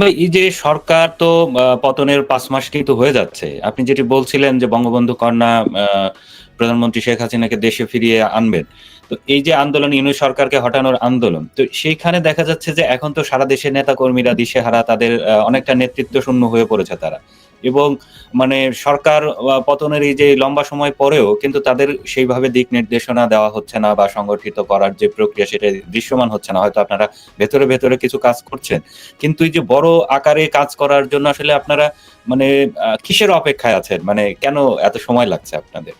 ভাই, এই যে সরকার তো পতনের পাঁচ মাস কিন্তু হয়ে যাচ্ছে। আপনি যেটি বলছিলেন যে বঙ্গবন্ধু কন্যা প্রধানমন্ত্রী শেখ হাসিনাকে দেশে ফিরিয়ে আনবেন। তো এই যে আন্দোলন ইউনিট সরকারকে হটানোর আন্দোলন, তো সেইখানে দেখা যাচ্ছে যে এখন তো সারা দেশের নেতা কর্মীরা দিশেহারা, তাদের অনেকটা নেতৃত্ব শূন্য হয়ে পড়েছে তারা। এবং মানে সরকার পতনের এই যে লম্বা সময় পরেও কিন্তু তাদের সেইভাবে দিক নির্দেশনা দেওয়া হচ্ছে না বা সংগঠিত করার যে প্রক্রিয়া সেটা দৃশ্যমান হচ্ছে না। হয়তো আপনারা ভেতরে ভেতরে কিছু কাজ করছেন। কিন্তু এই যে বড় আকারে কাজ করার জন্য আসলে আপনারা মানে কিসের অপেক্ষায় আছেন? মানে কেন এত সময় লাগছে আপনাদের?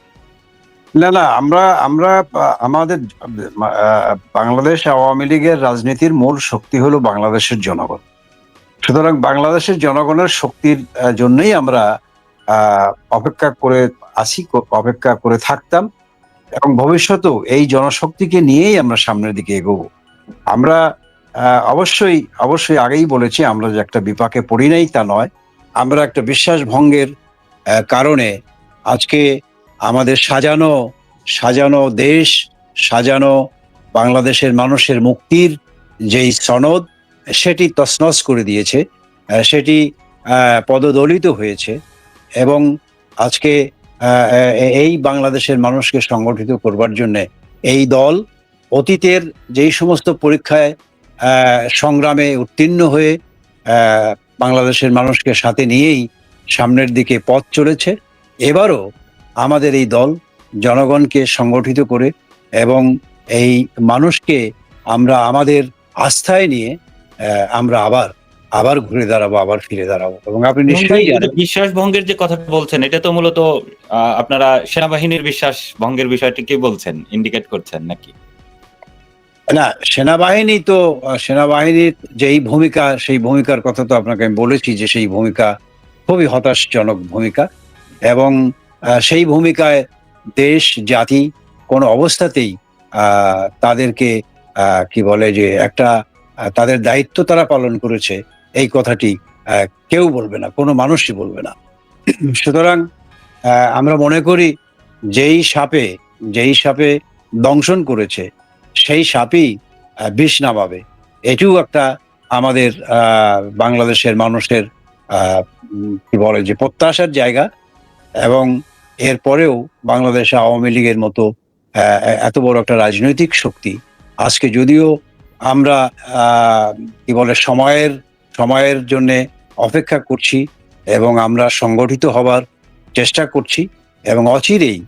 না না, আমরা আমরা, আমাদের বাংলাদেশ আওয়ামী লীগের রাজনীতির মূল শক্তি হলো বাংলাদেশের জনগণ। সুতরাং বাংলাদেশের জনগণের শক্তির জন্যই আমরা অপেক্ষা করে আছি, অপেক্ষা করে থাকতাম এবং ভবিষ্যতেও এই জনশক্তিকে নিয়েই আমরা সামনের দিকে এগোবো। আমরা অবশ্যই অবশ্যই আগেই বলেছি, আমরা যে একটা বিপাকে পড়ি নাই তা নয়। আমরা একটা বিশ্বাস ভঙ্গের কারণে আজকে আমাদের সাজানো সাজানো দেশ, সাজানো বাংলাদেশের মানুষের মুক্তির যেই সনদ, সেটি তছনছ করে দিয়েছে সেটি পদদলিত হয়েছে এবং আজকে এই বাংলাদেশের মানুষকে সংগঠিত করবার জন্য এই দল অতীতের যেই সমস্ত পরীক্ষায় সংগ্রামে উত্তীর্ণ হয়ে বাংলাদেশের মানুষকে সাথে নিয়েই সামনের দিকে পথ চলেছে, এবারও আমাদের এই দল জনগণকে সংগঠিত করে এবং এই মানুষকে আমরা আমাদের আস্থায় নিয়ে আমরা আবার আবার ঘুরে দাঁড়াবো আবার ফিরে দাঁড়াবো। এবং আপনি নিশ্চয়ই বিশ্বাস ভঙ্গের যে কথা বলছেন এটা তো মূলত আপনারা সেনাবাহিনীর বিশ্বাস ভঙ্গের বিষয়টিকে বলছেন ইন্ডিকেট করছেন নাকি? না সেনাবাহিনী তো সেনাবাহিনীর যেই ভূমিকা সেই ভূমিকার কথা তো আপনাকে আমি বলেছি যে সেই ভূমিকা খুবই হতাশজনক ভূমিকা। এবং সেই ভূমিকায় দেশ, জাতি কোনো অবস্থাতেই তাদেরকে কি বলে যে একটা তাদের দায়িত্ব তারা পালন করেছে, এই কথাটি কেউ বলবে না, কোনো মানুষই বলবে না। সুতরাং আমরা মনে করি যেই সাপে যেই সাপে দংশন করেছে, সেই সাপই বিষ নামাবে। এটিও একটা আমাদের বাংলাদেশের মানুষের কি বলে যে প্রত্যাশার জায়গা এবং এরপরেও বাংলাদেশ আওয়ামী লীগের মতো এত বড় একটা রাজনৈতিক শক্তি, আজকে যদিও আমরা কি বলে, সময়ের সময়ের জন্যে অপেক্ষা করছি এবং আমরা সংগঠিত হবার চেষ্টা করছি এবং অচিরেই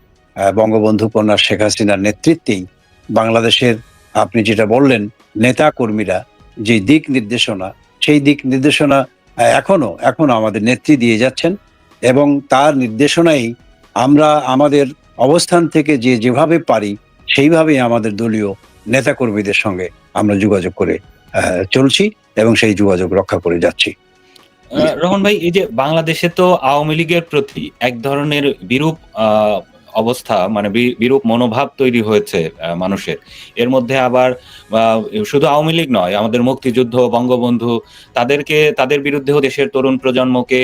বঙ্গবন্ধু কন্যা শেখ হাসিনার নেতৃত্বেই বাংলাদেশের আপনি যেটা বললেন, নেতা কর্মীরা যে দিক নির্দেশনা, সেই দিক নির্দেশনা এখনও এখনও আমাদের নেত্রী দিয়ে যাচ্ছেন এবং তার নির্দেশনাই আমরা আমাদের অবস্থান থেকে যে যেভাবে পারি, সেইভাবেই আমাদের দলীয় নেতাকর্মীদের সঙ্গে আমরা যোগাযোগ করে চলছি এবং সেই যোগাযোগ রক্ষা করে যাচ্ছি। রহন ভাই, এই যে বাংলাদেশে তো আওয়ামী লীগের প্রতি এক ধরনের বিরূপ অবস্থা মানে বিরূপ মনোভাব তৈরি হয়েছে মানুষের। এর মধ্যে আবার শুধু আওয়ামী লীগ নয়, আমাদের মুক্তিযুদ্ধ, বঙ্গবন্ধু, তাদেরকে, তাদের বিরুদ্ধেও দেশের তরুণ প্রজন্মকে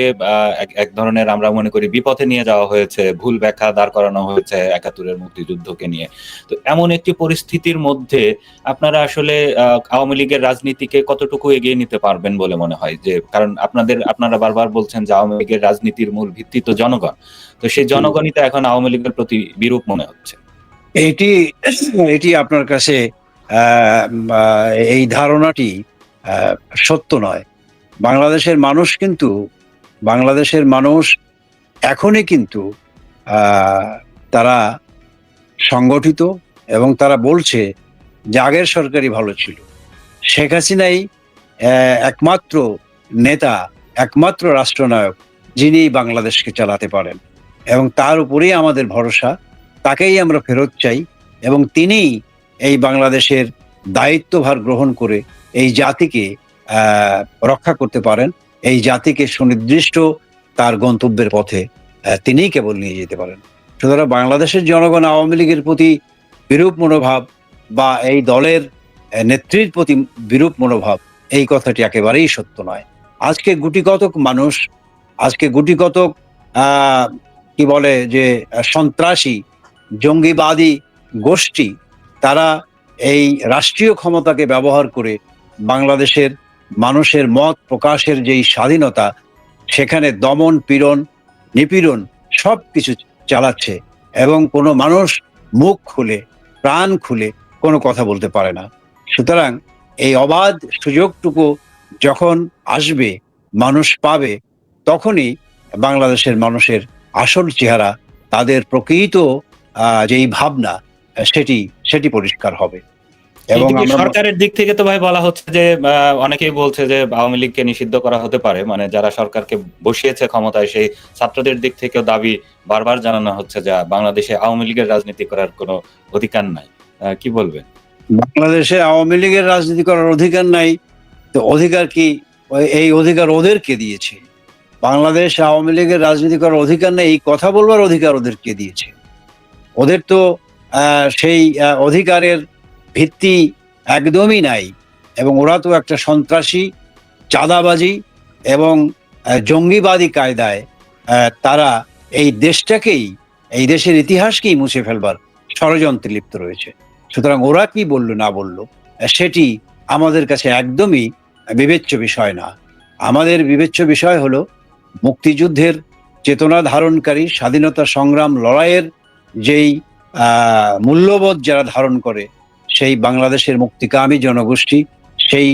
এক ধরনের আমরা মনে করি বিপথে নিয়ে যাওয়া হয়েছে, ভুল ব্যাখ্যা দাঁড় করানো হয়েছে একাত্তরের মুক্তিযুদ্ধকে নিয়ে। তো এমন একটি পরিস্থিতির মধ্যে আপনারা আসলে আওয়ামী লীগের রাজনীতিকে কতটুকু এগিয়ে নিতে পারবেন বলে মনে হয়? যে, কারণ আপনাদের, আপনারা বারবার বলছেন যে আওয়ামী লীগের রাজনীতির মূল ভিত্তি তো জনগণ। তো সেই জনগণই তো এখন আওয়ামী লীগের প্রতি বিরূপ মনে হচ্ছে। এটি এটি আপনার কাছে এই ধারণাটি সত্য নয়। বাংলাদেশের মানুষ কিন্তু, বাংলাদেশের মানুষ এখনই কিন্তু তারা সংগঠিত এবং তারা বলছে যে আগের সরকারই ভালো ছিল। শেখ হাসিনাই একমাত্র নেতা, একমাত্র রাষ্ট্রনায়ক যিনি বাংলাদেশকে চালাতে পারেন। এবং তার উপরেই আমাদের ভরসা, তাকেই আমরা ফেরত চাই এবং তিনি এই বাংলাদেশের দায়িত্বভার গ্রহণ করে এই জাতিকে রক্ষা করতে পারেন। এই জাতিকে সুনির্দিষ্ট তার গন্তব্যের পথে তিনিই কেবল নিয়ে যেতে পারেন। সুতরাং বাংলাদেশের জনগণ আওয়ামী লীগের প্রতি বিরূপ মনোভাব বা এই দলের নেত্রীর প্রতি বিরূপ মনোভাব, এই কথাটি একেবারেই সত্য নয়। আজকে গুটি কতক মানুষ, আজকে গুটি কতক আহ কি বলে যে, সন্ত্রাসী, জঙ্গিবাদী গোষ্ঠী, তারা এই রাষ্ট্রীয় ক্ষমতাকে ব্যবহার করে বাংলাদেশের মানুষের মত প্রকাশের যেই স্বাধীনতা, সেখানে দমন, পীড়ন, নিপীড়ন সব কিছু চালাচ্ছে এবং কোনো মানুষ মুখ খুলে, প্রাণ খুলে কোনো কথা বলতে পারে না। সুতরাং এই অবাধ সুযোগটুকু যখন আসবে, মানুষ পাবে, তখনই বাংলাদেশের মানুষের আসল চেহারা তাদের প্রকৃত যেই ভাবনা সেটি সেটি পরিষ্কার হবে। এবং সরকারের দিক থেকে তো ভাই বলা হচ্ছে যে অনেকেই বলছে যে আওয়ামী লীগকে নিষিদ্ধ করা হতে পারে। মানে যারা সরকারকে বসিয়েছে ক্ষমতায় সেই ছাত্রদের দিক থেকেও দাবি বারবার জানানো হচ্ছে যে বাংলাদেশে আওয়ামী লীগের রাজনীতি করার কোনো অধিকার নাই। কি বলবেন? বাংলাদেশে আওয়ামী লীগের রাজনীতি করার অধিকার নাই। তো অধিকার কি এই অধিকার ওদেরকে দিয়েছে? বাংলাদেশ আওয়ামী লীগের রাজনীতি করার অধিকার নেই, এই কথা বলবার অধিকার ওদেরকে দিয়েছে? ওদের তো সেই অধিকারের ভিত্তি একদমই নাই এবং ওরা তো একটা সন্ত্রাসী, চাঁদাবাজি এবং জঙ্গিবাদী কায়দায় তারা এই দেশটাকেই, এই দেশের ইতিহাসকেই মুছে ফেলবার ষড়যন্ত্রে লিপ্ত রয়েছে। সুতরাং ওরা কি বলল না বলল, সেটি আমাদের কাছে একদমই বিবেচ্য বিষয় না। আমাদের বিবেচ্য বিষয় হলো মুক্তিযুদ্ধের চেতনা ধারণকারী স্বাধীনতা সংগ্রাম লড়াইয়ের যেই মূল্যবোধ যারা ধারণ করে, সেই বাংলাদেশের মুক্তিকামী জনগোষ্ঠী, সেই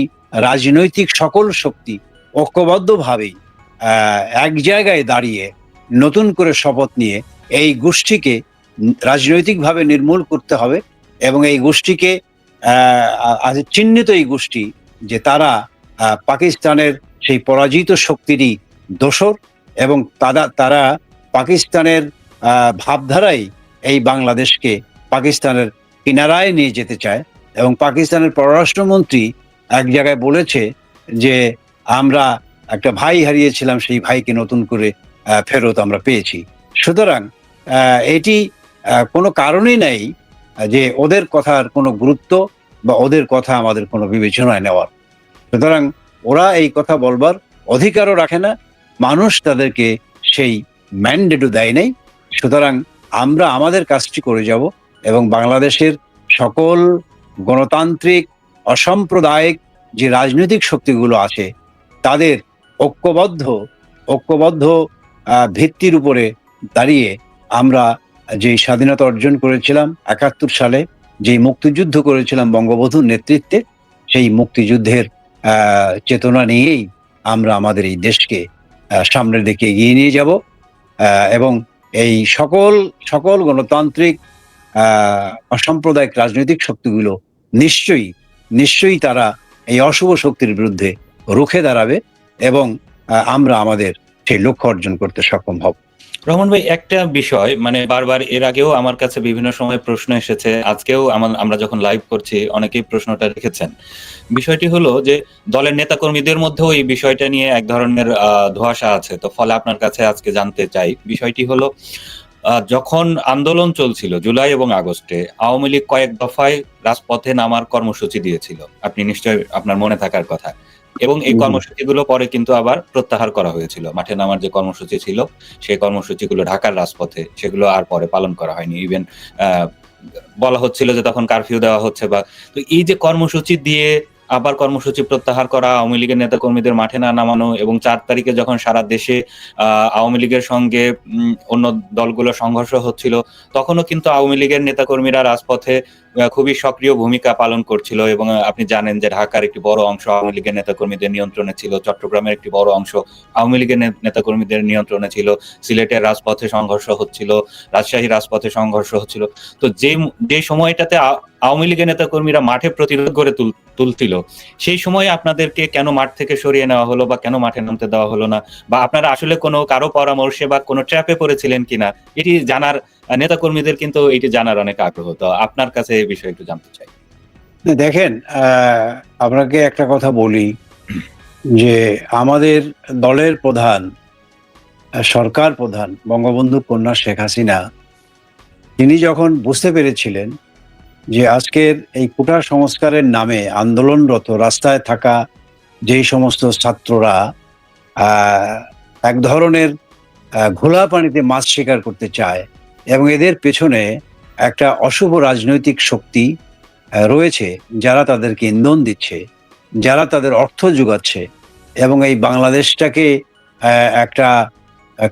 রাজনৈতিক সকল শক্তি ঐক্যবদ্ধভাবেই এক জায়গায় দাঁড়িয়ে নতুন করে শপথ নিয়ে এই গোষ্ঠীকে রাজনৈতিকভাবে নির্মূল করতে হবে এবং এই গোষ্ঠীকে চিহ্নিত এই গোষ্ঠী যে তারা পাকিস্তানের সেই পরাজিত শক্তিরই দোসর এবং তারা তারা পাকিস্তানের ভাবধারাই এই বাংলাদেশকে পাকিস্তানের কিনারায় নিয়ে যেতে চায় এবং পাকিস্তানের পররাষ্ট্রমন্ত্রী এক জায়গায় বলেছে যে, আমরা একটা ভাই হারিয়েছিলাম, সেই ভাইকে নতুন করে ফেরত আমরা পেয়েছি। সুতরাং এটি কোনো কারণই নাই যে ওদের কথার কোনো গুরুত্ব বা ওদের কথা আমাদের কোনো বিবেচনায় নেওয়ার। সুতরাং ওরা এই কথা বলবার অধিকারও রাখে না মানুষ তাদেরকে সেই ম্যান্ডেটও দেয় নাই। সুতরাং আমরা আমাদের কাজটি করে যাব এবং বাংলাদেশের সকল গণতান্ত্রিক, অসাম্প্রদায়িক যে রাজনৈতিক শক্তিগুলো আছে, তাদের ঐক্যবদ্ধ ঐক্যবদ্ধ ভিত্তির উপরে দাঁড়িয়ে আমরা যে স্বাধীনতা অর্জন করেছিলাম একাত্তর সালে যে মুক্তিযুদ্ধ করেছিলাম বঙ্গবন্ধুর নেতৃত্বে, সেই মুক্তিযুদ্ধের চেতনা নিয়েই আমরা আমাদের এই দেশকে সামনের দিকে এগিয়ে নিয়ে যাব। এবং এই সকল সকল গণতান্ত্রিক অসাম্প্রদায়িক রাজনৈতিক শক্তিগুলো নিশ্চয়ই নিশ্চয়ই তারা এই অশুভ শক্তির বিরুদ্ধে রুখে দাঁড়াবে এবং আমরা আমাদের সেই লক্ষ্য অর্জন করতে সক্ষম হব। রহমান ভাই, একটা বিষয় মানে বারবার এর আগেও আমার কাছে বিভিন্ন সময় প্রশ্ন এসেছে, আজকেও আমার- যখন লাইভ করছি, অনেকেই প্রশ্নটা রেখেছেন। বিষয়টি হলো যে, দলের নেতাকর্মীদের মধ্যেও এই বিষয়টা নিয়ে এক ধরনের ধোঁয়াশা আছে। তো ফলে আপনার কাছে আজকে জানতে চাই, বিষয়টি হলো যখন আন্দোলন চলছিল জুলাই এবং আগস্টে, আওয়ামী লীগ কয়েক দফায় রাজপথে নামার কর্মসূচি দিয়েছিল। আপনি নিশ্চয়ই আপনার মনে থাকার কথা। এবং এই কর্মসূচি কর্মসূচিগুলো পরে কিন্তু আবার প্রত্যাহার করা হয়েছিল। মাঠে নামার যে কর্মসূচি ছিল সেই কর্মসূচিগুলো ঢাকার রাজপথে সেগুলো আর পরে পালন করা হয়নি। ইভেন বলা হচ্ছিল যে তখন কারফিউ দেওয়া হচ্ছে বা তো এই যে কর্মসূচি দিয়ে আবার কর্মসূচি প্রত্যাহার করা, আওয়ামী লীগের নেতাকর্মীদের মাঠে না নামানো এবং চার তারিখে যখন সারা দেশে আওয়ামী লীগের সঙ্গে অন্য দলগুলো সংঘর্ষ হচ্ছিল, তখনও কিন্তু আওয়ামী লীগের নেতাকর্মীরা রাজপথে খুবই সক্রিয় ভূমিকা পালন করছিল এবং আপনি জানেন যে ঢাকার একটি বড় অংশ আওয়ামী লীগের নেতাকর্মীদের নিয়ন্ত্রণে ছিল, চট্টগ্রামের একটি বড় অংশ আওয়ামী লীগের নেতাকর্মীদের নিয়ন্ত্রণে ছিল, সিলেটের রাজপথে সংঘর্ষ হচ্ছিল, রাজশাহী রাজপথে সংঘর্ষ হচ্ছিল। তো যে যে সময়টাতে আওয়ামী লীগের নেতাকর্মীরা মাঠে প্রতিরোধ করে তুল- তুলছিল। সেই সময় আপনাদেরকে কেন মাঠ থেকে সরিয়ে নেওয়া হলো বা কেন মাঠে নামতে দেওয়া হলো না? বা আপনারা আসলে কোনো কারও পরামর্শে বা কোনো ট্র্যাপে পড়েছিলেন কিনা? এটি জানার নেতাকর্মীদের কিন্তু এটি জানার অনেক আগ্রহ। তো আপনার কাছে এই বিষয়ে একটু জানতে চাই। দেখেন আপনাকে একটা কথা বলি যে আমাদের দলের প্রধান সরকার প্রধান বঙ্গবন্ধু কন্যা শেখ হাসিনা, তিনি যখন বুঝতে পেরেছিলেন যে আজকের এই কোটা সংস্কারের নামে আন্দোলনরত রাস্তায় থাকা যেই সমস্ত ছাত্ররা এক ধরনের ঘোলা পানিতে মাছ শিকার করতে চায় এবং এদের পেছনে একটা অশুভ রাজনৈতিক শক্তি রয়েছে যারা তাদেরকে ইন্ধন দিচ্ছে, যারা তাদের অর্থ যোগাচ্ছে এবং এই বাংলাদেশটাকে একটা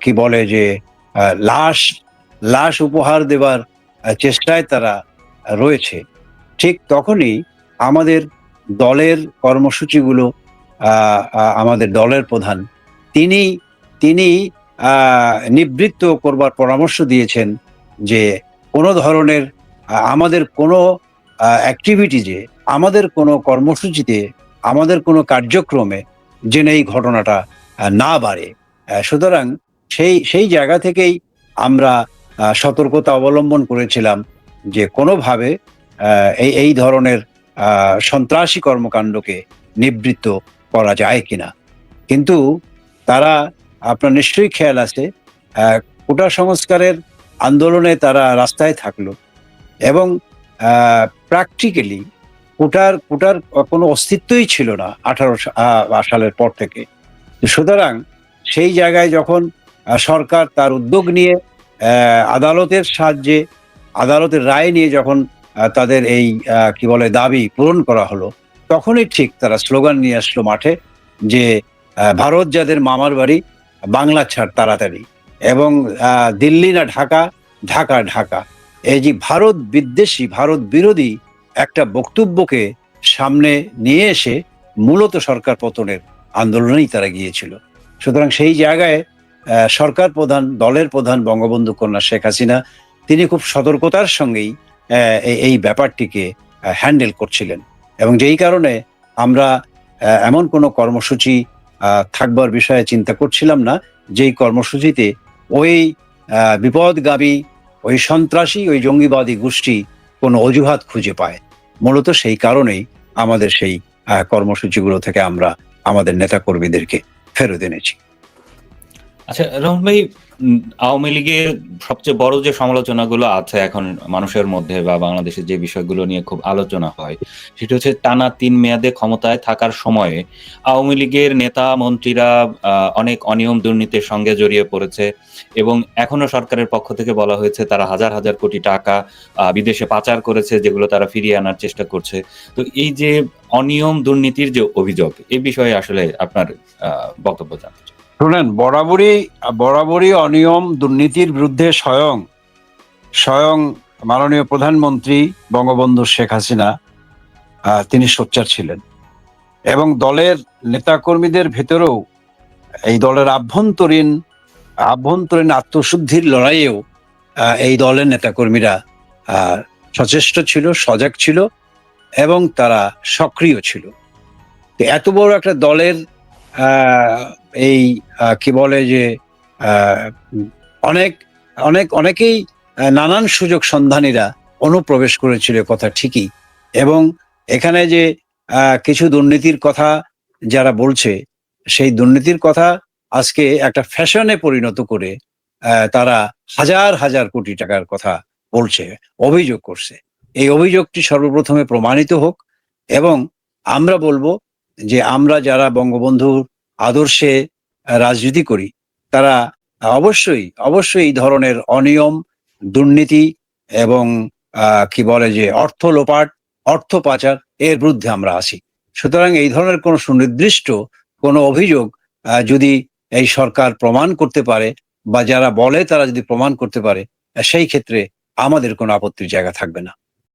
কি বলে যে লাশ লাশ উপহার দেবার চেষ্টায় তারা রয়েছে। ঠিক তখনই আমাদের দলের কর্মসূচিগুলো আমাদের দলের প্রধান, তিনি তিনি নিবৃত্ত করবার পরামর্শ দিয়েছেন যে কোনো ধরনের আমাদের কোনো অ্যাক্টিভিটিজে আমাদের কোনো কর্মসূচিতে, আমাদের কোনো কার্যক্রমে যেন এই ঘটনাটা না বাড়ে। সুতরাং সেই সেই জায়গা থেকেই আমরা সতর্কতা অবলম্বন করেছিলাম। যে কোনোভাবে এই এই ধরনের সন্ত্রাসী কর্মকাণ্ডকে নিবৃত্ত করা যায় কিনা। কিন্তু তারা, আপনার নিশ্চয়ই খেয়াল আছে কোটা সংস্কারের আন্দোলনে তারা রাস্তায় থাকল এবং প্র্যাকটিক্যালি কোটার কোটার কোনো অস্তিত্বই ছিল না আঠারো সালের পর থেকে। সুতরাং সেই জায়গায় যখন সরকার তার উদ্যোগ নিয়ে আদালতের সাহায্যে আদালতের রায় নিয়ে যখন তাদের এই কি বলে, দাবি পূরণ করা হলো, তখনই ঠিক তারা স্লোগান নিয়ে আসলো মাঠে যে ভারত যাদের মামার বাড়ি, বাংলা ছাড় তাড়াতাড়ি এবং দিল্লি না ঢাকা ঢাকা ঢাকা। এই যে ভারত বিদ্বেষী, ভারত বিরোধী একটা বক্তব্যকে সামনে নিয়ে এসে মূলত সরকার পতনের আন্দোলনেই তারা গিয়েছিল। সুতরাং সেই জায়গায় সরকার প্রধান, দলের প্রধান বঙ্গবন্ধু কন্যা শেখ হাসিনা তিনি খুব সতর্কতার সঙ্গেই এই- ব্যাপারটিকে হ্যান্ডেল করছিলেন। এবং যেই কারণে আমরা এমন কোনো কর্মসূচি থাকবার বিষয়ে চিন্তা করছিলাম না, যেই কর্মসূচিতে ওই বিপদগামী, ওই সন্ত্রাসী, ওই জঙ্গিবাদী গোষ্ঠী কোনো অজুহাত খুঁজে পায়। মূলত সেই কারণেই আমাদের সেই কর্মসূচিগুলো থেকে আমরা আমাদের নেতাকর্মীদেরকে ফেরত এনেছি। আচ্ছা রহমান ভাই আওয়ামী লীগের সবচেয়ে বড় যে সমালোচনাগুলো আছে এখন মানুষের মধ্যে বা বাংলাদেশের যে বিষয়গুলো নিয়ে খুব আলোচনা হয়, সেটা হচ্ছে টানা তিন মেয়াদে ক্ষমতায় থাকার সময়ে আওয়ামী লীগের নেতা মন্ত্রীরা অনেক অনিয়ম দুর্নীতির সঙ্গে জড়িয়ে পড়েছে এবং এখনও সরকারের পক্ষ থেকে বলা হয়েছে তারা হাজার হাজার কোটি টাকা বিদেশে পাচার করেছে যেগুলো তারা ফিরিয়ে আনার চেষ্টা করছে তো এই যে অনিয়ম দুর্নীতির যে অভিযোগ এই বিষয়ে আসলে আপনার বক্তব্য জানতে চাই। শুনেন, বরাবরই বরাবরই অনিয়ম দুর্নীতির বিরুদ্ধে স্বয়ং স্বয়ং মাননীয় প্রধানমন্ত্রী বঙ্গবন্ধু শেখ হাসিনা তিনি সোচ্চার ছিলেন। এবং দলের নেতাকর্মীদের ভেতরেও এই দলের আভ্যন্তরীণ আভ্যন্তরীণ আত্মশুদ্ধির লড়াইয়েও এই দলের নেতাকর্মীরা সচেষ্ট ছিল, সজাগ ছিল এবং তারা সক্রিয় ছিল। এত বড় একটা দলের এই কি বলে যে অনেক অনেক, অনেকেই নানান সুযোগ সন্ধানীরা অনুপ্রবেশ করেছিল কথা ঠিকই। এবং এখানে যে কিছু দুর্নীতির কথা যারা বলছে, সেই দুর্নীতির কথা আজকে একটা ফ্যাশনে পরিণত করে তারা হাজার হাজার কোটি টাকার কথা বলছে, অভিযোগ করছে। এই অভিযোগটি সর্বপ্রথমে প্রমাণিত হোক এবং আমরা বলব যে আমরা যারা বঙ্গবন্ধুর আদর্শে রাজনীতি করি, তারা অবশ্যই অবশ্যই এই ধরনের অনিয়ম, দুর্নীতি এবং কি বলে যে অর্থ লোপাট, অর্থ পাচার এর বিরুদ্ধে আমরা আসি সুতরাং এই ধরনের কোনো সুনির্দিষ্ট কোনো অভিযোগ যদি এই সরকার প্রমাণ করতে পারে বা যারা বলে তারা যদি প্রমাণ করতে পারে, সেই ক্ষেত্রে আমাদের কোনো আপত্তির জায়গা থাকবে না।